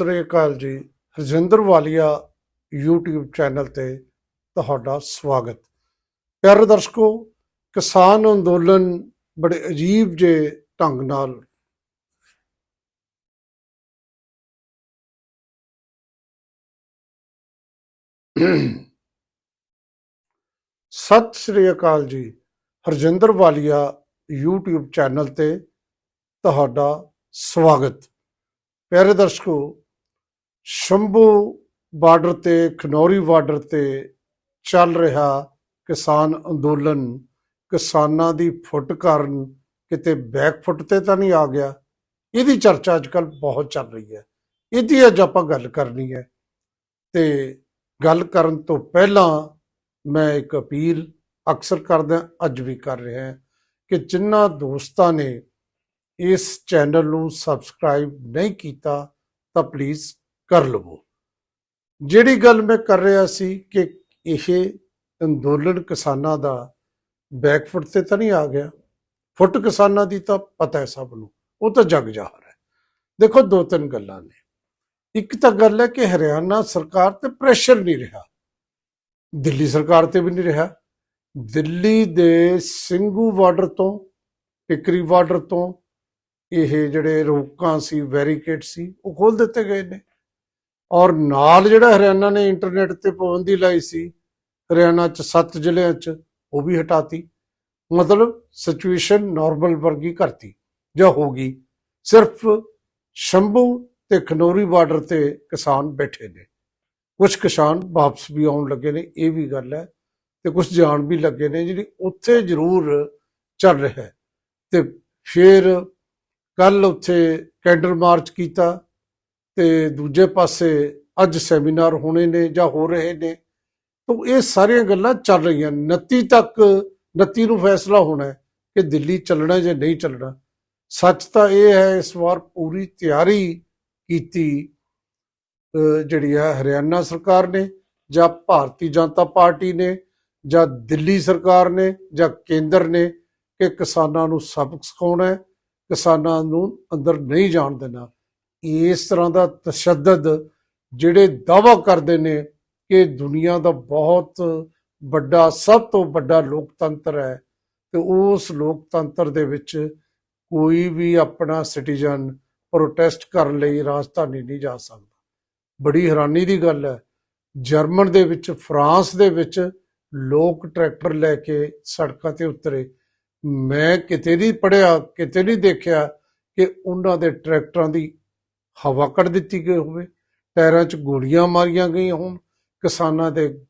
ਸ੍ਰੀ ਅਕਾਲ ਜੀ ਰਜਿੰਦਰ ਵਾਲੀਆ YouTube channel ਤੇ ਤੁਹਾਡਾ ਸਵਾਗਤ। ਪਿਆਰੇ ਦਰਸ਼ਕੋ, ਕਿਸਾਨ ਅੰਦੋਲਨ ਬੜੇ ਅਜੀਬ ਜੇ ਢੰਗ ਨਾਲ ਸਤਿ ਸ੍ਰੀ ਅਕਾਲ ਜੀ, ਹਰਜਿੰਦਰ ਵਾਲੀਆ YouTube ਚੈਨਲ ਤੇ ਤੁਹਾਡਾ ਸਵਾਗਤ। ਪਿਆਰੇ ਦਰਸ਼ਕੋ ਸ਼ੰਭੂ ਬਾਰਡਰ ਤੇ, ਖਨੌਰੀ ਬਾਰਡਰ ਤੇ ਚੱਲ ਰਿਹਾ ਕਿਸਾਨ ਅੰਦੋਲਨ। ਕਿਸਾਨਾਂ ਦੀ ਫੁੱਟ ਕਾਰਨ ਕਿਤੇ ਬੈਕ ਫੁੱਟ ਤੇ ਤਾਂ ਨਹੀਂ ਆ ਗਿਆ। ਇਹਦੀ ਚਰਚਾ ਅੱਜ ਕੱਲ ਬਹੁਤ ਚੱਲ ਰਹੀ ਹੈ। ਇਹਦੀ ਅੱਜ ਆਪਾਂ ਗੱਲ ਕਰਨੀ ਹੈ। ਤੇ ਗੱਲ ਕਰਨ ਤੋਂ ਪਹਿਲਾਂ ਮੈਂ ਇੱਕ ਅਪੀਲ ਅਕਸਰ ਕਰਦਾ ਅੱਜ ਵੀ ਕਰ ਰਿਹਾ ਹਾਂ ਕਿ ਜਿਨ੍ਹਾਂ ਦੋਸਤਾਂ ਨੇ ਇਸ ਚੈਨਲ ਨੂੰ ਸਬਸਕ੍ਰਾਈਬ ਨਹੀਂ ਕੀਤਾ ਤਾਂ ਪਲੀਜ਼ ਕਰ ਲਵੋ। ਜਿਹੜੀ ਗੱਲ ਮੈਂ ਕਰ ਰਿਹਾ ਸੀ ਕਿ ਇਹ ਅੰਦੋਲਨ ਕਿਸਾਨਾਂ ਦਾ ਬੈਕਫੁੱਟ ਤੇ ਤਾਂ ਨਹੀਂ ਆ ਗਿਆ। ਫੁੱਟ ਕਿਸਾਨਾਂ ਦੀ ਤਾਂ ਪਤਾ ਹੈ ਸਭ ਨੂੰ, ਉਹ ਤਾਂ ਜਗ ਜਾਹਰ ਹੈ। ਦੇਖੋ ਦੋ ਤਿੰਨ ਗੱਲਾਂ ਨੇ। ਇੱਕ ਤਾਂ ਗੱਲ ਹੈ ਕਿ ਹਰਿਆਣਾ ਸਰਕਾਰ ਤੇ ਪ੍ਰੈਸ਼ਰ ਨਹੀਂ ਰਿਹਾ। ਦਿੱਲੀ ਸਰਕਾਰ ਤੇ ਵੀ ਨਹੀਂ ਰਿਹਾ। ਦਿੱਲੀ ਦੇ ਸਿੰਘੂ ਬਾਰਡਰ ਤੋਂ, ਟਿਕਰੀ ਬਾਰਡਰ ਤੋਂ ਇਹ ਜਿਹੜੇ ਰੋਕਾਂ ਸੀ ਵੈਰੀਕੇਡ ਸੀ, ਉਹ ਖੋਲ ਦਿੱਤੇ ਗਏ ਨੇ। ਔਰ ਨਾਲ ਜਿਹੜਾ ਹਰਿਆਣਾ ਨੇ ਇੰਟਰਨੈਟ ਤੇ ਪਾਬੰਦੀ ਲਾਈ ਸੀ, ਹਰਿਆਣਾ ਚ ਸੱਤ ਜ਼ਿਲ੍ਹਿਆਂ ਚ, ਉਹ ਵੀ ਹਟਾਤੀ। ਮਤਲਬ ਸਿਚੁਏਸ਼ਨ ਨਾਰਮਲ ਵਰਗੀ ਕਰਤੀ, ਜਾਂ ਹੋਗੀ ਸਿਰਫ ਸ਼ੰਭੂ ਤੇ ਖਨੌਰੀ ਬਾਰਡਰ ਤੇ ਕਿਸਾਨ ਬੈਠੇ ਨੇ। ਕੁਝ ਕਿਸਾਨ ਵਾਪਸ ਵੀ ਆਉਣ ਲੱਗੇ ਨੇ, ਇਹ ਵੀ ਗੱਲ ਹੈ। ਤੇ ਕੁਝ ਜਾਣ ਵੀ ਲੱਗੇ ਨੇ, ਜਿਹੜੀ ਉੱਥੇ ਜ਼ਰੂਰ ਚੱਲ ਰਿਹਾ ਹੈ। ਤੇ ਫਿਰ ਕੱਲ ਉੱਥੇ ਕੈਂਡਲ ਮਾਰਚ ਕੀਤਾ ਤੇ ਦੂਜੇ ਪਾਸੇ ਅੱਜ ਸੈਮੀਨਾਰ ਹੋਣੇ ਨੇ ਜਾਂ ਹੋ ਰਹੇ ਨੇ, ਤਾਂ ਇਹ ਸਾਰੀਆਂ ਗੱਲਾਂ ਚੱਲ ਰਹੀਆਂ 29 ਤੱਕ 29 ਨੂੰ ਫੈਸਲਾ ਹੋਣਾ ਹੈ ਕਿ ਦਿੱਲੀ ਚੱਲਣਾ ਜਾਂ ਨਹੀਂ ਚੱਲਣਾ। ਸੱਚ ਤਾਂ ਇਹ ਹੈ, ਇਸ ਵਾਰ ਪੂਰੀ ਤਿਆਰੀ ਕੀਤੀ ਜਿਹੜੀ ਹੈ ਹਰਿਆਣਾ ਸਰਕਾਰ ਨੇ, ਜਾਂ ਭਾਰਤੀ ਜਨਤਾ ਪਾਰਟੀ ਨੇ, ਜਾਂ ਦਿੱਲੀ ਸਰਕਾਰ ਨੇ, ਜਾਂ ਕੇਂਦਰ ਨੇ ਕਿ ਕਿਸਾਨਾਂ ਨੂੰ ਸਬਕ ਸਿਖਾਉਣਾ ਹੈ, ਕਿਸਾਨਾਂ ਨੂੰ ਅੰਦਰ ਨਹੀਂ ਜਾਣ ਦੇਣਾ। ਇਸ ਤਰ੍ਹਾਂ ਦਾ ਤਸ਼ੱਦਦ ਜਿਹੜੇ ਦਾਵਾ ਕਰਦੇ ਨੇ ਕਿ ਦੁਨੀਆ ਦਾ ਬਹੁਤ ਵੱਡਾ, ਸਭ ਤੋਂ ਵੱਡਾ ਲੋਕਤੰਤਰ ਹੈ ਤੇ ਉਸ ਲੋਕਤੰਤਰ ਦੇ ਵਿੱਚ ਕੋਈ ਵੀ ਆਪਣਾ ਸਿਟੀਜ਼ਨ ਪ੍ਰੋਟੈਸਟ ਕਰਨ ਲਈ ਰਾਜਧਾਨੀ ਨਹੀਂ ਜਾ ਸਕਦਾ। ਬੜੀ ਹੈਰਾਨੀ ਦੀ ਗੱਲ ਹੈ। ਜਰਮਨ ਦੇ ਵਿੱਚ, ਫਰਾਂਸ ਦੇ ਵਿੱਚ ਲੋਕ ਟਰੈਕਟਰ ਲੈ ਕੇ ਸੜਕਾਂ ਤੇ ਉਤਰੇ। ਮੈਂ ਕਿਤੇ ਨਹੀਂ ਪੜਿਆ ਕਿਤੇ ਨਹੀਂ ਦੇਖਿਆ ਕਿ ਉਹਨਾਂ ਦੇ ਟਰੈਕਟਰਾਂ ਦੀ ਹਵਾ ਕੱਢ ਦਿੱਤੀ ਗਈ ਹੋਵੇ ਟਾਇਰਾਂ 'ਚ ਗੋਲੀਆਂ ਮਾਰੀਆਂ ਗਈਆਂ ਹੋਣ, ਕਿਸਾਨਾਂ ਦੇ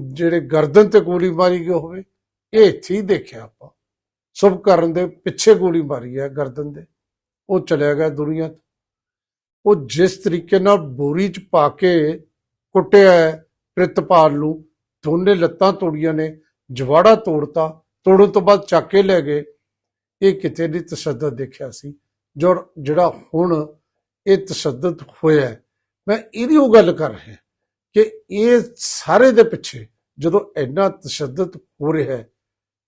ਜਿਹੜੇ ਗਰਦਨ ਤੇ ਗੋਲੀ ਮਾਰੀ ਗਈ ਹੋਵੇ, ਇਹ ਇੱਥੇ ਹੀ ਦੇਖਿਆ ਆਪਾਂ। ਸੁਭ ਕਰਨ ਦੇ ਪਿੱਛੇ ਗੋਲੀ ਮਾਰੀ ਹੈ ਗਰਦਨ ਦੇ। ਉਹ ਚਲਿਆ ਗਿਆ ਦੁਨੀਆ ਤੋਂ। ਉਹ ਜਿਸ ਤਰੀਕੇ ਨਾਲ ਬੋਰੀ 'ਚ ਪਾ ਕੇ ਕੁੱਟਿਆ ਹੈ, ਪ੍ਰਿਤਪਾਲ ਨੂੰ, ਦੋਨੇ ਲੱਤਾਂ ਤੋੜੀਆਂ ਨੇ, ਜਵਾੜਾ ਤੋੜਤਾ, ਤੋੜਨ ਤੋਂ ਬਾਅਦ ਚੱਕ ਕੇ ਲੈ ਗਏ। ਇਹ ਕਿਤੇ ਨਹੀਂ ਤਸ਼ੱਦਦ ਦੇਖਿਆ ਸੀ। ਜੋ ਜਿਹੜਾ ਹੁਣ ਇਹ ਤਸ਼ੱਦਦ ਹੋਇਆ ਮੈਂ ਇਹਦੀ ਉਹ ਗੱਲ ਕਰ ਰਿਹਾ ਕਿ ਇਹ ਸਾਰੇ ਦੇ ਪਿੱਛੇ ਜਦੋਂ ਇੰਨਾ ਤਸ਼ੱਦਦ ਹੋ ਰਿਹਾ ਹੈ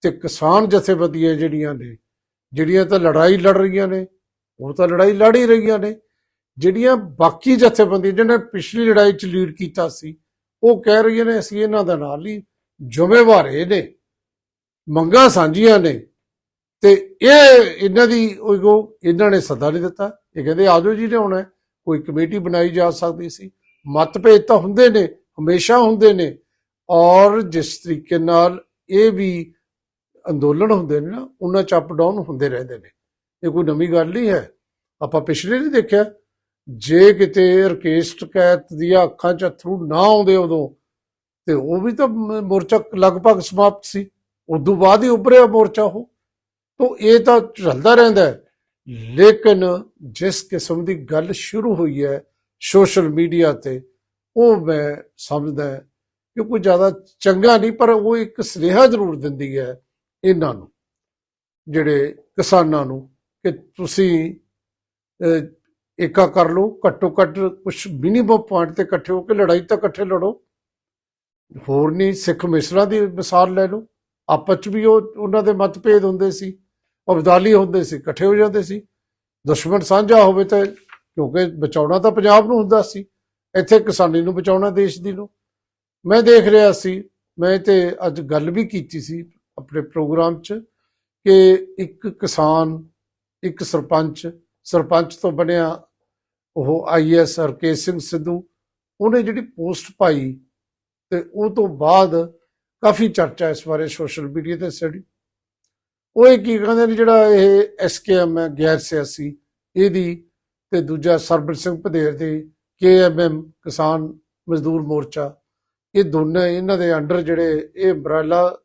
ਤੇ ਕਿਸਾਨ ਜਥੇਬੰਦੀਆਂ ਜਿਹੜੀਆਂ ਨੇ, ਜਿਹੜੀਆਂ ਤਾਂ ਲੜਾਈ ਲੜ ਰਹੀਆਂ ਨੇ, ਉਹ ਤਾਂ ਲੜਾਈ ਲੜ ਹੀ ਰਹੀਆਂ ਨੇ, ਜਿਹੜੀਆਂ ਬਾਕੀ ਜਥੇਬੰਦੀਆਂ ਜਿਹਨਾਂ ਨੇ ਪਿਛਲੀ ਲੜਾਈ 'ਚ ਲੀਡ ਕੀਤਾ ਸੀ, ਉਹ ਕਹਿ ਰਹੀਆਂ ਨੇ ਅਸੀਂ ਇਹਨਾਂ ਦਾ ਨਾਲ ਹੀ ਜ਼ਿੰਮੇਵਾਰ ਨੇ, ਮੰਗਾਂ ਸਾਂਝੀਆਂ ਨੇ ਤੇ ਇਹ ਇਹਨਾਂ ਦੀ ਉਹ ਇਹਨਾਂ ਨੇ ਸੱਦਾ ਨਹੀਂ ਦਿੱਤਾ। ਇਹ ਕਹਿੰਦੇ ਆਜੋ ਜੀ ਨੇ ਆਉਣਾ ਕੋਈ ਕਮੇਟੀ ਬਣਾਈ ਜਾ ਸਕਦੀ ਸੀ। ਮਤਭੇਦ ਤਾਂ ਹੁੰਦੇ ਨੇ, ਹਮੇਸ਼ਾ ਹੁੰਦੇ ਨੇ। ਔਰ ਜਿਸ ਤਰੀਕੇ ਨਾਲ ਇਹ ਵੀ ਅੰਦੋਲਨ ਹੁੰਦੇ ਨੇ ਨਾ, ਉਹਨਾਂ ਚ ਅਪ ਡਾਊਨ ਹੁੰਦੇ ਰਹਿੰਦੇ ਨੇ। ਇਹ ਕੋਈ ਨਵੀਂ ਗੱਲ ਨਹੀਂ ਹੈ। ਆਪਾਂ ਪਿਛਲੇ ਨਹੀਂ ਦੇਖਿਆ। ਜੇ ਕਿਤੇ ਰਕੇਸ਼ ਟਕੈਤ ਦੀਆਂ ਅੱਖਾਂ 'ਚ ਅਥਰੂ ਨਾ ਆਉਂਦੇ ਉਦੋਂ, ਤੇ ਉਹ ਵੀ ਤਾਂ ਮੋਰਚਾ ਲਗਭਗ ਸਮਾਪਤ ਸੀ। ਉਦੋਂ ਬਾਅਦ ਹੀ ਉੱਭਰਿਆ ਮੋਰਚਾ ਉਹ। ਤੋਂ ਇਹ ਤਾਂ ਚੱਲਦਾ ਰਹਿੰਦਾ ਹੈ। ਲੇਕਿਨ ਜਿਸ ਕਿਸਮ ਦੀ ਗੱਲ ਸ਼ੁਰੂ ਹੋਈ ਹੈ ਸੋਸ਼ਲ ਮੀਡੀਆ ਤੇ ਉਹ ਮੈਂ ਸਮਝਦਾ ਕਿ ਕੋਈ ਜ਼ਿਆਦਾ ਚੰਗਾ ਨਹੀਂ ਪਰ ਉਹ ਇੱਕ ਸੁਨੇਹਾ ਜ਼ਰੂਰ ਦਿੰਦੀ ਹੈ ਇਹਨਾਂ ਨੂੰ ਜਿਹੜੇ ਕਿਸਾਨਾਂ ਨੂੰ ਕਿ ਤੁਸੀਂ ਅਹ, ਏਕਾ ਕਰ ਲਓ ਘੱਟੋ ਘੱਟ ਕੁਝ ਮਿਨੀਮਮ ਪੁਆਇੰਟ ਤੇ ਇਕੱਠੇ ਹੋ ਕੇ ਲੜਾਈ ਤਾਂ ਇਕੱਠੇ ਲੜੋ। ਹੋਰ ਨਹੀਂ ਸਿੱਖ ਮਿਸਲਾਂ ਦੀ ਮਿਸਾਲ ਲੈ ਲਓ। ਆਪਸ 'ਚ ਵੀ ਉਹ ਉਹਨਾਂ ਦੇ ਮਤਭੇਦ ਹੁੰਦੇ ਸੀ। ਅਬਦਾਲੀ ਹੁੰਦੇ ਸੀ, ਇਕੱਠੇ ਹੋ ਜਾਂਦੇ ਸੀ। ਦੁਸ਼ਮਣ ਸਾਂਝਾ ਹੋਵੇ ਤਾਂ ਕਿਉਂਕਿ ਬਚਾਉਣਾ ਤਾਂ ਪੰਜਾਬ ਨੂੰ ਹੁੰਦਾ ਸੀ, ਇੱਥੇ ਕਿਸਾਨੀ ਨੂੰ ਬਚਾਉਣਾ ਦੇਸ਼ ਦੀ ਨੂੰ। ਮੈਂ ਦੇਖ ਰਿਹਾ ਸੀ, ਮੈਂ ਤੇ ਅੱਜ ਗੱਲ ਵੀ ਕੀਤੀ ਸੀ ਆਪਣੇ ਪ੍ਰੋਗਰਾਮ 'ਚ ਕਿ ਇੱਕ ਕਿਸਾਨ, ਇੱਕ ਸਰਪੰਚ ਸਰਪੰਚ ਤੋਂ ਬਣਿਆ ਉਹ ਆਈਐਸ ਹਰਕੇਸ਼ ਸਿੰਘ ਸਿੱਧੂ, ਉਹਨੇ ਜਿਹੜੀ ਪੋਸਟ ਪਾਈ ਤੇ ਉਹ ਤੋਂ ਬਾਅਦ ਕਾਫੀ ਚਰਚਾ ਇਸ ਬਾਰੇ ਸੋਸ਼ਲ ਮੀਡੀਆ ਤੇ ਸੜੀ। ਉਹ ਇਹ ਕੀ ਕਹਿੰਦੇ ਨੇ ਜਿਹੜਾ ਇਹ ਐਸਕੇਐਮ ਹੈ, ਗੈਰ ਸਿਆਸੀ, ਇਹਦੀ ਤੇ ਦੂਜਾ ਸਰਬਰ ਸਿੰਘ ਭਦੇਰ ਦੀ ਕੇਐਮਐਮ ਕਿਸਾਨ ਮਜ਼ਦੂਰ ਮੋਰਚਾ। ਇਹ ਦੋਨੇ ਇਹਨਾਂ ਦੇ ਅੰਡਰ ਜਿਹੜੇ ਇਹ ਅੰਬ੍ਰੈਲਾ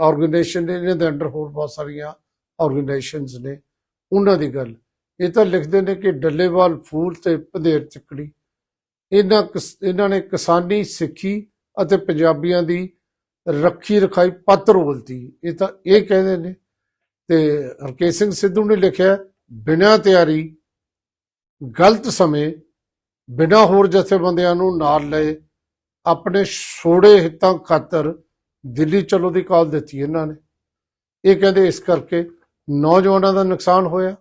ਆਰਗੇਨਾਈਜੇਸ਼ਨ ਨੇ, ਇਹਨਾਂ ਦੇ ਅੰਡਰ ਹੋਰ ਬਹੁਤ ਸਾਰੀਆਂ ਆਰਗੇਨਾਈਜੇਸ਼ਨਸ ਨੇ। ਉਹਨਾਂ ਦੀ ਗੱਲ, ਇਹ ਤਾਂ ਲਿਖਦੇ ਨੇ ਕਿ ਡੱਲੇਵਾਲ, ਫੂਲ ਤੇ ਪਧੇਰ ਚੱਕੜੀ। ਇਹਨਾਂ ਕਿਸ- ਇਹਨਾਂ ਨੇ ਕਿਸਾਨੀ, ਸਿੱਖੀ ਅਤੇ ਪੰਜਾਬੀਆਂ ਦੀ ਰੱਖੀ ਰਖਾਈ ਪੱਤ ਰੋਲਤੀ। ਇਹ ਤਾਂ ਇਹ ਕਹਿੰਦੇ ਨੇ ਤੇ ਹਰਕੇਸ਼ ਸਿੰਘ ਸਿੱਧੂ ਨੇ ਲਿਖਿਆ, ਬਿਨਾਂ ਤਿਆਰੀ, ਗਲਤ ਸਮੇਂ, ਬਿਨਾਂ ਹੋਰ ਜਥੇਬੰਦੀਆਂ ਨੂੰ ਨਾਲ ਲਏ, ਆਪਣੇ ਛੋੜੇ ਹਿੱਤਾਂ ਖਾਤਰ ਦਿੱਲੀ ਚਲੋ ਦੀ ਕਾਲ ਦਿੱਤੀ ਇਹਨਾਂ ਨੇ। ਇਹ ਕਹਿੰਦੇ ਇਸ ਕਰਕੇ ਨੌਜਵਾਨਾਂ ਦਾ ਨੁਕਸਾਨ ਹੋਇਆ,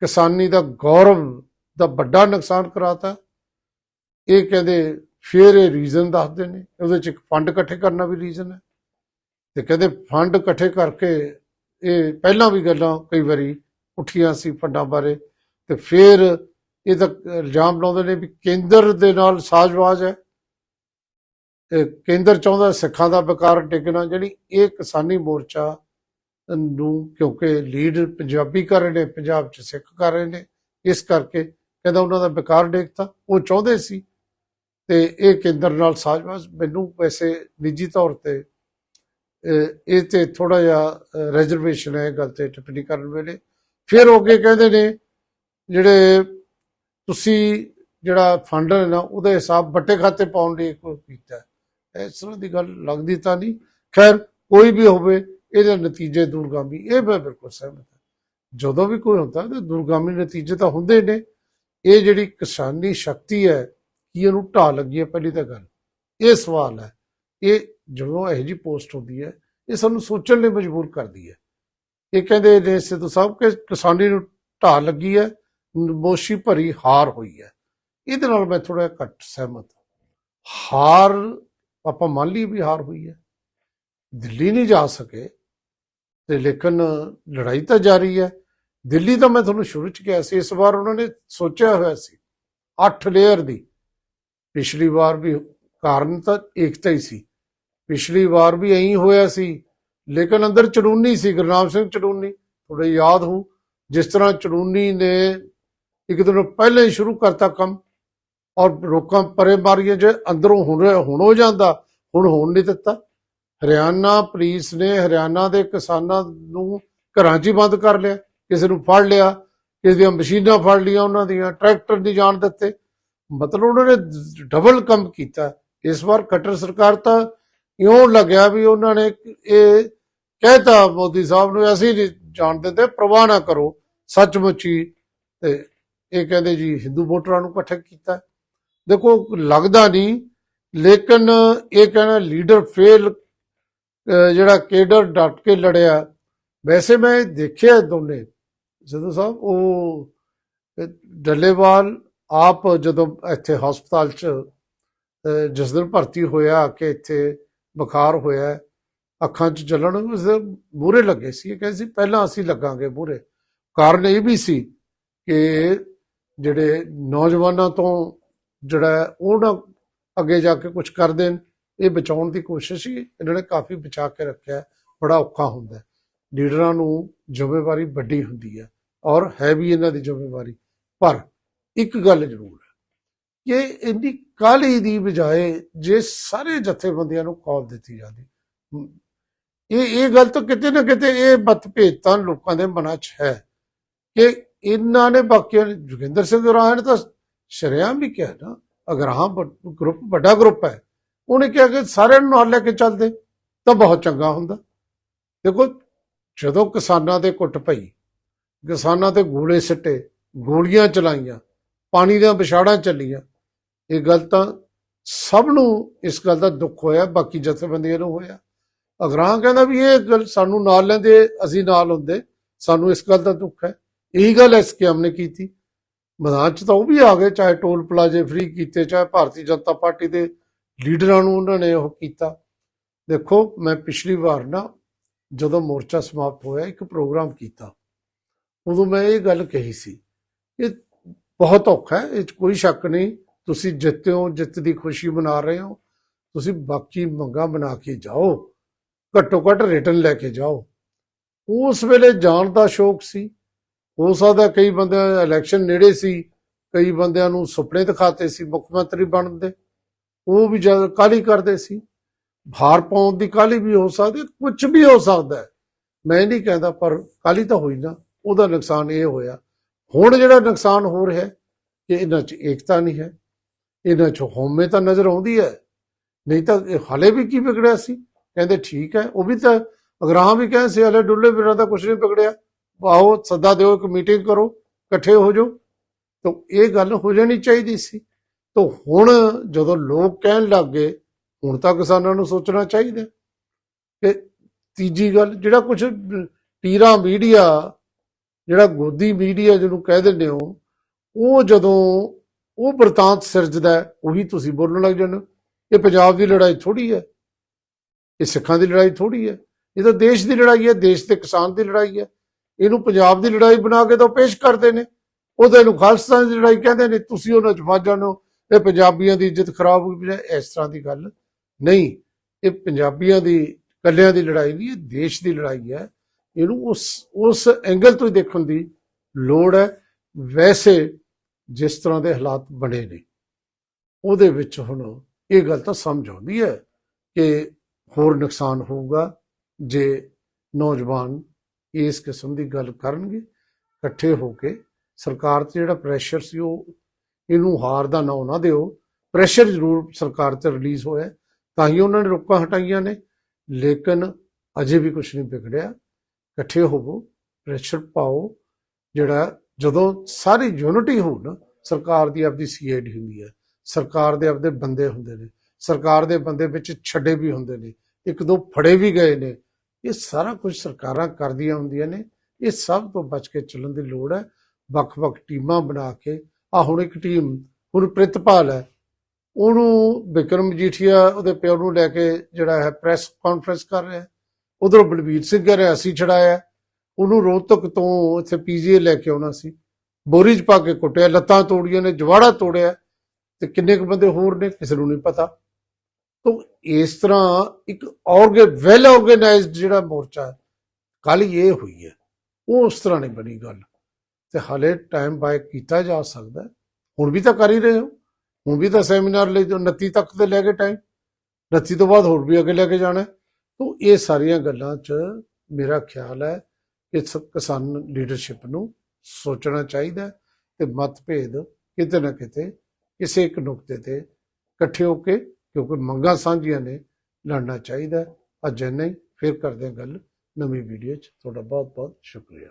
ਕਿਸਾਨੀ ਦਾ ਗੌਰਵ ਦਾ ਵੱਡਾ ਨੁਕਸਾਨ ਕਰਾਤਾ। ਇਹ ਕਹਿੰਦੇ ਫਿਰ ਇਹ ਰੀਜ਼ਨ ਦੱਸਦੇ ਨੇ, ਉਹਦੇ ਚ ਇੱਕ ਫੰਡ ਇਕੱਠੇ ਕਰਨਾ ਵੀ ਰੀਜ਼ਨ ਹੈ। ਤੇ ਕਹਿੰਦੇ ਫੰਡ ਇਕੱਠੇ ਕਰਕੇ ਇਹ ਪਹਿਲਾਂ ਵੀ ਗੱਲਾਂ ਕਈ ਵਾਰੀ ਉੱਠੀਆਂ ਸੀ ਫੰਡਾਂ ਬਾਰੇ ਤੇ ਫਿਰ ਇਹ ਤਾਂ ਇਲਜ਼ਾਮ ਲਾਉਂਦੇ ਨੇ ਵੀ ਕੇਂਦਰ ਦੇ ਨਾਲ ਸਾਜ਼ਵਾਜ਼ ਹੈ। ਇਹ ਕੇਂਦਰ ਚਾਹੁੰਦਾ ਸਿੱਖਾਂ ਦਾ ਵਿਕਾਰ ਟਿਕਣਾ, ਜਿਹੜੀ ਇਹ ਕਿਸਾਨੀ ਮੋਰਚਾ ਨੂੰ ਕਿਉਂਕਿ ਲੀਡ ਪੰਜਾਬੀ ਕਰ ਰਹੇ ਨੇ, ਪੰਜਾਬ 'ਚ ਸਿੱਖ ਕਰ ਰਹੇ ਨੇ, ਇਸ ਕਰਕੇ ਕਹਿੰਦਾ ਉਹਨਾਂ ਦਾ ਵਿਕਾਰ ਡੇਕਤਾ ਉਹ ਚਾਹੁੰਦੇ ਸੀ ਤੇ ਇਹ ਕੇਂਦਰ ਨਾਲ ਸਾਜ਼ਵਾਜ਼, ਮੈਨੂੰ ਵੈਸੇ ਨਿੱਜੀ ਤੌਰ ਤੇ ਇਹ ਤੇ ਥੋੜਾ ਜਿਹਾ ਰਿਜ਼ਰਵੇਸ਼ਨ ਹੈ ਇਹ ਗੱਲ ਤੇ ਟਿੱਪਣੀ ਕਰਨ ਵੇਲੇ। ਫਿਰ ਉਹ ਅੱਗੇ ਕਹਿੰਦੇ ਨੇ, ਜਿਹੜੇ ਤੁਸੀਂ ਜਿਹੜਾ ਫੰਡ ਹੈ ਨਾ, ਉਹਦੇ ਹਿਸਾਬ ਵੱਟੇ ਖਾਤੇ ਪਾਉਣ ਲਈ ਕੋਈ ਕੀਤਾ। ਇਸ ਤਰ੍ਹਾਂ ਦੀ ਗੱਲ ਲੱਗਦੀ ਤਾਂ ਨਹੀਂ। ਖੈਰ, ਕੋਈ ਵੀ ਹੋਵੇ, ਇਹਦੇ ਨਤੀਜੇ ਦੂਰਗਾਮੀ, ਇਹ ਮੈਂ ਬਿਲਕੁਲ ਸਹਿਮਤ ਹਾਂ। ਜਦੋਂ ਵੀ ਕੋਈ ਹੁੰਦਾ, ਤਾਂ ਦੂਰਗਾਮੀ ਨਤੀਜੇ ਤਾਂ ਹੁੰਦੇ ਨੇ। ਇਹ ਜਿਹੜੀ ਕਿਸਾਨੀ ਸ਼ਕਤੀ ਹੈ, ਕੀ ਇਹਨੂੰ ਢਾਹ ਲੱਗੀ ਹੈ, ਪਹਿਲੀ ਤਾਂ ਗੱਲ। ਇਹ ਸਵਾਲ ਹੈ। ਇਹ ਜਦੋਂ ਇਹੋ ਜੀ ਪੋਸਟ ਹੁੰਦੀ ਹੈ, ਇਹ ਸਾਨੂੰ ਸੋਚਣ ਲਈ ਮਜਬੂਰ ਕਰਦੀ ਹੈ। ਇਹ ਕਹਿੰਦੇ ਨੇ ਸਿੱਧੂ ਸਾਹਿਬ ਕਿ ਕਿਸਾਨੀ ਨੂੰ ਢਾਹ ਲੱਗੀ ਹੈ ਨਮੋਸ਼ੀ ਭਰੀ ਹਾਰ ਹੋਈ ਹੈ। ਇਹਦੇ ਨਾਲ ਮੈਂ ਥੋੜਾ ਘੱਟ ਸਹਿਮਤ ਹਾਂ। ਹਾਰ, ਆਪਾਂ ਮੰਨ ਲਈ ਵੀ ਹਾਰ ਹੋਈ ਹੈ। ਦਿੱਲੀ ਨਹੀਂ ਜਾ ਸਕੇ ਤੇ ਲੇਕਿਨ ਲੜਾਈ ਤਾਂ ਜਾਰੀ ਹੈ। ਦਿੱਲੀ ਤਾਂ ਮੈਂ ਤੁਹਾਨੂੰ ਸ਼ੁਰੂ ਚ ਕਿਹਾ ਸੀ, ਇਸ ਵਾਰ ਉਹਨਾਂ ਨੇ ਸੋਚਿਆ ਹੋਇਆ ਸੀ 8 ਲੇਅਰ ਦੀ। ਪਿਛਲੀ ਵਾਰ ਵੀ ਕਾਰਨ ਤਾਂ ਏਕਤਾ ਹੀ ਸੀ। ਪਿਛਲੀ ਵਾਰ ਵੀ ਐਂ ਹੋਇਆ ਸੀ। ਲੇਕਿਨ ਅੰਦਰ ਚੜੂਨੀ ਸੀ, ਗੁਰਨਾਮ ਸਿੰਘ ਚੜੂਨੀ। ਥੋੜੇ ਯਾਦ ਹੋ ਜਿਸ ਤਰ੍ਹਾਂ ਚੜੂਨੀ ਨੇ ਇੱਕ ਦਿਨ ਪਹਿਲਾਂ ਹੀ ਸ਼ੁਰੂ ਕਰਤਾ ਕੰਮ ਔਰ ਰੋਕਾਂ ਪਰੇ ਮਾਰੀਆਂ ਜੇ ਅੰਦਰੋਂ ਹੁਣ ਹੁਣ ਹੋ ਜਾਂਦਾ, ਹੁਣ ਹੋਣ ਨਹੀਂ ਦਿੱਤਾ। ਹਰਿਆਣਾ ਪੁਲਿਸ ਨੇ ਹਰਿਆਣਾ ਦੇ ਕਿਸਾਨਾਂ ਨੂੰ ਘਰਾਂ 'ਚ ਹੀ ਬੰਦ ਕਰ ਲਿਆ, ਕਿਸੇ ਨੂੰ ਫੜ ਲਿਆ, ਕਿਸੇ ਦੀਆਂ ਮਸ਼ੀਨਾਂ ਫੜ ਲਈਆਂ ਉਹਨਾਂ ਦੀਆਂ, ਟਰੈਕਟਰ ਨਹੀਂ ਜਾਣ ਦਿੱਤੇ। ਮਤਲਬ ਉਹਨਾਂ ਨੇ ਡਬਲ ਕੰਮ ਕੀਤਾ। ਇਸ ਵਾਰ ਕਟਰ ਸਰਕਾਰ ਤਾਂ ਇਉਂ ਲੱਗਿਆ ਵੀ ਉਹਨਾਂ ਨੇ ਇਹ ਕਹਿਤਾ ਮੋਦੀ ਸਾਹਿਬ ਨੂੰ, ਅਸੀਂ ਨਹੀਂ ਜਾਣ ਦਿੰਦੇ, ਪ੍ਰਵਾਹ ਨਾ ਕਰੋ, ਸੱਚਮੁੱਚ ਹੀ। ਤੇ ਇਹ ਕਹਿੰਦੇ ਜੀ, ਹਿੰਦੂ ਵੋਟਰਾਂ ਨੂੰ ਇਕੱਠਾ ਕੀਤਾ। ਦੇਖੋ, ਲੱਗਦਾ ਨਹੀਂ, ਲੇਕਿਨ ਇਹ ਕਹਿਣਾ ਲੀਡਰ ਫੇਲ ਜਿਹੜਾ ਕੇਡਰ ਡਟ ਕੇ ਲੜਿਆ। ਵੈਸੇ ਮੈਂ ਦੇਖਿਆ ਦੋਨੇ ਜਦੋਂ ਸਾਹਿਬ, ਉਹ ਡੱਲੇਵਾਲ ਆਪ ਜਦੋਂ ਇੱਥੇ ਹਸਪਤਾਲ 'ਚ ਜਿਸ ਦਿਨ ਭਰਤੀ ਹੋਇਆ ਕਿ ਇੱਥੇ ਬੁਖਾਰ ਹੋਇਆ ਅੱਖਾਂ 'ਚ ਜਲਣ ਉਸ ਦੇ ਮੂਹਰੇ ਲੱਗੇ ਸੀ ਇਹ ਕਹਿੰਦੇ ਸੀ ਪਹਿਲਾਂ ਅਸੀਂ ਲੱਗਾਂਗੇ ਮੂਹਰੇ। ਕਾਰਨ ਇਹ ਵੀ ਸੀ ਕਿ ਜਿਹੜੇ ਨੌਜਵਾਨਾਂ ਤੋਂ ਜਿਹੜਾ ਹੈ, ਉਹ ਨਾ ਅੱਗੇ ਜਾ ਕੇ ਕੁਝ ਕਰ ਦੇਣ। ਇਹ ਬਚਾਉਣ ਦੀ ਕੋਸ਼ਿਸ਼ ਹੀ ਇਹਨਾਂ ਨੇ ਕਾਫੀ ਬਚਾ ਕੇ ਰੱਖਿਆ ਬੜਾ ਔਖਾ ਹੁੰਦਾ ਲੀਡਰਾਂ ਨੂੰ ਜ਼ਿੰਮੇਵਾਰੀ ਵੱਡੀ ਹੁੰਦੀ ਹੈ ਔਰ ਹੈ ਵੀ ਇਹਨਾਂ ਦੀ ਜ਼ਿੰਮੇਵਾਰੀ। ਪਰ ਇੱਕ ਗੱਲ ਜ਼ਰੂਰ ਹੈ ਕਿ ਇੰਨੀ ਕਾਲੀ ਦੀ ਬਜਾਏ ਜੇ ਸਾਰੇ ਜਥੇਬੰਦੀਆਂ ਨੂੰ ਕਾਲ ਦਿੱਤੀ ਜਾਂਦੀ। ਇਹ ਇਹ ਗੱਲ ਤਾਂ ਕਿਤੇ ਨਾ ਕਿਤੇ ਇਹ ਮਤਭੇਦ ਤਾਂ ਲੋਕਾਂ ਦੇ ਮਨਾਂ 'ਚ ਹੈ ਕਿ ਇਹਨਾਂ ਨੇ ਬਾਕੀਆਂ ਨੇ, ਜੋਗਿੰਦਰ ਸਿੰਘ ਰਾਹ ਨੇ ਤਾਂ ਸ਼ਰਿਆਮ ਵੀ ਕਿਹਾ ਨਾ, ਅਗਰ ਹਾਂ ਗਰੁੱਪ, ਵੱਡਾ ਗਰੁੱਪ ਹੈ, ਉਹਨੇ ਕਿਹਾ ਕਿ ਸਾਰਿਆਂ ਨੂੰ ਨਾਲ ਲੈ ਕੇ ਚੱਲਦੇ ਤਾਂ ਬਹੁਤ ਚੰਗਾ ਹੁੰਦਾ। ਦੇਖੋ, ਜਦੋਂ ਕਿਸਾਨਾਂ ਦੇ ਕੁੱਟ ਪਈ, ਕਿਸਾਨਾਂ ਤੇ ਗੋਲੇ ਸਿੱਟੇ, ਗੋਲੀਆਂ ਚਲਾਈਆਂ, ਪਾਣੀ ਦੀਆਂ ਵਿਛਾੜਾਂ ਚੱਲੀਆਂ ਇਹ ਗੱਲ ਤਾਂ ਸਭ ਨੂੰ ਇਸ ਗੱਲ ਦਾ ਦੁੱਖ ਹੋਇਆ, ਬਾਕੀ ਜਥੇਬੰਦੀਆਂ ਨੂੰ ਹੋਇਆ। ਅਗਰਾਂ ਕਹਿੰਦਾ ਵੀ ਇਹ ਗੱਲ ਸਾਨੂੰ ਨਾਲ ਲੈਂਦੇ, ਅਸੀਂ ਨਾਲ ਹੁੰਦੇ, ਸਾਨੂੰ ਇਸ ਗੱਲ ਦਾ ਦੁੱਖ ਹੈ। ਇਹੀ ਗੱਲ ਐਸਕੇਐਮ ਨੇ ਕੀਤੀ। ਮੈਦਾਨ 'ਚ ਤਾਂ ਉਹ ਵੀ ਆ ਗਏ, ਚਾਹੇ ਟੋਲ ਪਲਾਜ਼ੇ ਫ੍ਰੀ ਕੀਤੇ, ਚਾਹੇ ਭਾਰਤੀ ਜਨਤਾ ਪਾਰਟੀ ਦੇ ਲੀਡਰਾਂ ਨੂੰ ਉਹਨਾਂ ਨੇ ਉਹ ਕੀਤਾ। ਦੇਖੋ, ਮੈਂ ਪਿਛਲੀ ਵਾਰ ਨਾ ਜਦੋਂ ਮੋਰਚਾ ਸਮਾਪਤ ਹੋਇਆ, ਇੱਕ ਪ੍ਰੋਗਰਾਮ ਕੀਤਾ। ਉਦੋਂ ਮੈਂ ਇਹ ਗੱਲ ਕਹੀ ਸੀ। ਇਹ ਬਹੁਤ ਔਖਾ ਹੈ, ਇਹ 'ਚ ਕੋਈ ਸ਼ੱਕ ਨਹੀਂ ਤੁਸੀਂ ਜਿੱਤੇ ਹੋ ਜਿੱਤ ਦੀ ਖੁਸ਼ੀ ਮਨਾ ਰਹੇ ਹੋ, ਤੁਸੀਂ ਬਾਕੀ ਮੰਗਾਂ ਬਣਾ ਕੇ ਜਾਓ, ਘੱਟੋ ਘੱਟ ਰਿਟਰਨ ਲੈ ਕੇ ਜਾਓ। ਉਸ ਵੇਲੇ ਜਾਣ ਦਾ ਸ਼ੌਕ ਸੀ। ਹੋ ਸਕਦਾ ਕਈ ਬੰਦੇ ਇਲੈਕਸ਼ਨ ਨੇੜੇ ਸੀ, ਕਈ ਬੰਦਿਆਂ ਨੂੰ ਸੁਪਨੇ ਦਿਖਾਤੇ ਸੀ ਮੁੱਖ ਮੰਤਰੀ ਬਣਨ ਦੇ। ਉਹ ਵੀ ਜਦ ਕਾਲੀ ਕਰਦੇ ਸੀ। ਭਾਰ ਪਾਉਣ ਦੀ ਕਾਲੀ ਵੀ ਹੋ ਸਕਦੀ ਕੁਝ ਵੀ ਹੋ ਸਕਦਾ ਮੈਂ ਨਹੀਂ ਕਹਿੰਦਾ, ਪਰ ਕਾਲੀ ਤਾਂ ਹੋਈ ਨਾ, ਉਹਦਾ ਨੁਕਸਾਨ ਇਹ ਹੋਇਆ। ਹੁਣ ਜਿਹੜਾ ਨੁਕਸਾਨ ਹੋ ਰਿਹਾ ਕਿ ਇਹਨਾਂ 'ਚ ਏਕਤਾ ਨਹੀਂ ਹੈ। ਇਹਨਾਂ 'ਚ ਹਉਮੈ ਤਾਂ ਨਜ਼ਰ ਆਉਂਦੀ ਹੈ। ਨਹੀਂ ਤਾਂ ਹਲੇ ਵੀ ਕੀ ਵਿਗੜਿਆ ਸੀ? ਕਹਿੰਦੇ ਠੀਕ ਹੈ, ਉਹ ਵੀ ਤਾਂ ਅਗਰਾਹਾਂ ਵੀ ਕਹਿੰਦੇ ਸੀ, ਹਲੇ ਡੁੱਲੇ ਬਿਰਾਂ ਦਾ ਕੁਝ ਨਹੀਂ ਵਿਗੜਿਆ। ਆਓ, ਸੱਦਾ ਦਿਓ, ਇੱਕ ਮੀਟਿੰਗ ਕਰੋ, ਇਕੱਠੇ ਹੋ ਜਾਓ। ਤਾਂ ਇਹ ਗੱਲ ਹੋ ਜਾਣੀ ਚਾਹੀਦੀ ਸੀ। ਤਾਂ ਹੁਣ ਜਦੋਂ ਲੋਕ ਕਹਿਣ ਲੱਗ ਗਏ, ਹੁਣ ਤਾਂ ਕਿਸਾਨਾਂ ਨੂੰ ਸੋਚਣਾ ਚਾਹੀਦਾ ਕਿ ਤੀਜੀ ਗੱਲ, ਜਿਹੜਾ ਕੁਝ ਟੀਰਾ ਮੀਡੀਆ, ਜਿਹੜਾ ਗੋਦੀ ਮੀਡੀਆ ਜਿਹਨੂੰ ਕਹਿ ਦਿੰਦੇ ਹੋ, ਉਹ ਜਦੋਂ ਉਹ ਬਰਤਾਂਤ ਸਿਰਜਦਾ ਉਹੀ ਤੁਸੀਂ ਬੋਲਣ ਲੱਗ ਜਾਂਦੇ ਹੋ। ਇਹ ਪੰਜਾਬ ਦੀ ਲੜਾਈ ਥੋੜੀ ਹੈ। ਇਹ ਸਿੱਖਾਂ ਦੀ ਲੜਾਈ ਥੋੜੀ ਹੈ। ਇਹ ਤਾਂ ਦੇਸ਼ ਦੀ ਲੜਾਈ ਹੈ, ਦੇਸ਼ ਤੇ ਕਿਸਾਨ ਦੀ ਲੜਾਈ ਹੈ। ਇਹਨੂੰ ਪੰਜਾਬ ਦੀ ਲੜਾਈ ਬਣਾ ਕੇ ਤਾਂ ਪੇਸ਼ ਕਰਦੇ ਨੇ। ਉਹਦੇ ਨੂੰ ਖਾਲਸਤਾਨ ਦੀ ਲੜਾਈ ਕਹਿੰਦੇ ਨੇ। ਤੁਸੀਂ ਉਹਨਾਂ ਚ ਫਸ ਜਾਂਦੇ ਇਹ ਪੰਜਾਬੀਆਂ ਦੀ ਇੱਜ਼ਤ ਖਰਾਬ ਹੋ ਗਈ ਇਸ ਤਰ੍ਹਾਂ ਦੀ ਗੱਲ ਨਹੀਂ। ਇਹ ਪੰਜਾਬੀਆਂ ਦੀ ਕੱਲਿਆਂ ਦੀ ਲੜਾਈ ਨਹੀਂ, ਇਹ ਦੇਸ਼ ਦੀ ਲੜਾਈ ਹੈ। ਇਹਨੂੰ ਉਸ ਉਸ ਐਂਗਲ ਤੋਂ ਹੀ ਦੇਖਣ ਦੀ ਲੋੜ ਹੈ। ਵੈਸੇ ਜਿਸ ਤਰ੍ਹਾਂ ਦੇ ਹਾਲਾਤ ਬਣੇ ਨੇ, ਉਹਦੇ ਵਿੱਚ ਹੁਣ ਇਹ ਗੱਲ ਤਾਂ ਸਮਝ ਆਉਂਦੀ ਹੈ ਕਿ ਹੋਰ ਨੁਕਸਾਨ ਹੋਊਗਾ ਜੇ ਨੌਜਵਾਨ ਇਸ ਕਿਸਮ ਦੀ ਗੱਲ ਕਰਨਗੇ। ਇਕੱਠੇ ਹੋ ਕੇ ਸਰਕਾਰ ਤੇ ਜਿਹੜਾ ਪ੍ਰੈਸ਼ਰ ਸੀ ਉਹ ਇਹਨੂੰ ਹਾਰ ਦਾ ਨਾਂ ਨਾ ਦਿਓ। ਪ੍ਰੈਸ਼ਰ ਜ਼ਰੂਰ ਸਰਕਾਰ ਤੇ ਰਿਲੀਜ਼ ਹੋਇਆ ਤਾਂ ਹੀ ਉਹਨਾਂ ਨੇ ਰੋਕਾਂ ਹਟਾਈਆਂ ਨੇ, ਲੇਕਿਨ ਅਜੇ ਵੀ ਕੁਝ ਨਹੀਂ ਵਿਗੜਿਆ। ਇਕੱਠੇ ਹੋਵੋ ਪ੍ਰੈਸ਼ਰ ਪਾਓ, ਜਿਹੜਾ ਜਦੋਂ ਸਾਰੀ ਯੂਨਿਟੀ ਹੋਣ, ਸਰਕਾਰ ਦੀ ਆਪਦੀ ਸੀਆਈਡੀ ਹੁੰਦੀ ਹੈ, ਸਰਕਾਰ ਦੇ ਆਪਦੇ ਬੰਦੇ ਹੁੰਦੇ ਨੇ, ਸਰਕਾਰ ਦੇ ਬੰਦੇ ਵਿੱਚ ਛੱਡੇ ਵੀ ਹੁੰਦੇ ਨੇ, ਇੱਕ ਦੋ ਫੜੇ ਵੀ ਗਏ ਨੇ, ਇਹ ਸਾਰਾ ਕੁਝ ਸਰਕਾਰਾਂ ਕਰਦੀਆਂ ਹੁੰਦੀਆਂ ਨੇ, ਇਹ ਸਭ ਤੋਂ ਬਚ ਕੇ ਚੱਲਣ ਦੀ ਲੋੜ ਹੈ। ਵੱਖ-ਵੱਖ ਟੀਮਾਂ ਬਣਾ ਕੇ ਆ ਹੁਣ ਇੱਕ ਟੀਮ, ਹੁਣ ਪ੍ਰਿਤਪਾਲ ਹੈ, ਉਹਨੂੰ ਵਿਕਰਮ ਮਜੀਠੀਆ ਉਹਦੇ ਪਿਓ ਨੂੰ ਲੈ ਕੇ ਜਿਹੜਾ ਹੈ ਪ੍ਰੈਸ ਕਾਨਫਰੰਸ ਕਰ ਰਿਹਾ ਹੈ, ਉਧਰੋਂ ਬਲਬੀਰ ਸਿੰਘ ਕਹਿ ਰਿਹਾ, ਅਸੀਂ ਛੜਾਇਆ ਉਹਨੂੰ ਰੋਹਤਕ ਤੋਂ ਇੱਥੇ ਪੀਜੀਏ ਲੈ ਕੇ ਆਉਣਾ ਸੀ। ਬੋਰੀ 'ਚ ਪਾ ਕੇ ਕੁੱਟਿਆ, ਲੱਤਾਂ ਤੋੜੀਆਂ ਨੇ, ਜਵਾੜਾ ਤੋੜਿਆ ਤੇ ਕਿੰਨੇ ਕੁ ਬੰਦੇ ਹੋਰ ਨੇ ਕਿਸੇ ਨੂੰ ਨਹੀਂ ਪਤਾ। ਤੋਂ ਇਸ ਤਰ੍ਹਾਂ ਇੱਕ ਔਰਗੇ ਵੈਲ ਆਰਗੇਨਾਈਜ਼ਡ ਜਿਹੜਾ ਮੋਰਚਾ ਹੈ ਕੱਲ ਇਹ ਹੋਈ ਹੈ। ਉਹ ਉਸ ਤਰ੍ਹਾਂ ਨਹੀਂ ਬਣੀ ਗੱਲ। ਤੇ ਹਾਲੇ ਟਾਈਮ ਬਾਏ ਕੀਤਾ ਜਾ ਸਕਦਾ ਹੁਣ ਵੀ ਤਾਂ ਕਰ ਹੀ ਰਹੇ ਹੋ। ਹੁਣ ਵੀ ਤਾਂ ਸੈਮੀਨਾਰ ਲਈ ਜੋ 29 ਤੱਕ ਤੇ ਲੈ ਕੇ ਟਾਈਮ 29 ਤੋਂ ਬਾਅਦ ਹੋਰ ਵੀ ਅੱਗੇ ਲੈ ਕੇ ਜਾਣਾ ਤੋਂ ਇਹ ਸਾਰੀਆਂ ਗੱਲਾਂ 'ਚ ਮੇਰਾ ਖਿਆਲ ਹੈ ਇਸ ਕਿਸਾਨ ਲੀਡਰਸ਼ਿਪ ਨੂੰ ਸੋਚਣਾ ਚਾਹੀਦਾ ਹੈ ਤੇ ਮਤਭੇਦ ਕਿਤੇ ਨਾ ਕਿਤੇ ਕਿਸੇ ਇੱਕ ਨੁਕਤੇ ਤੇ ਇਕੱਠੇ ਹੋ ਕੇ, ਕਿਉਂਕਿ ਮੰਗਾਂ ਸਾਂਝੀਆਂ ਨੇ, ਲੜਨਾ ਚਾਹੀਦਾ ਹੈ। ਅੱਜ ਨਹੀਂ ਫਿਰ ਕਰਦੇ ਹਾਂ ਗੱਲ ਨਵੀਂ ਵੀਡੀਓ 'ਚ। ਤੁਹਾਡਾ ਬਹੁਤ ਬਹੁਤ ਸ਼ੁਕਰੀਆ।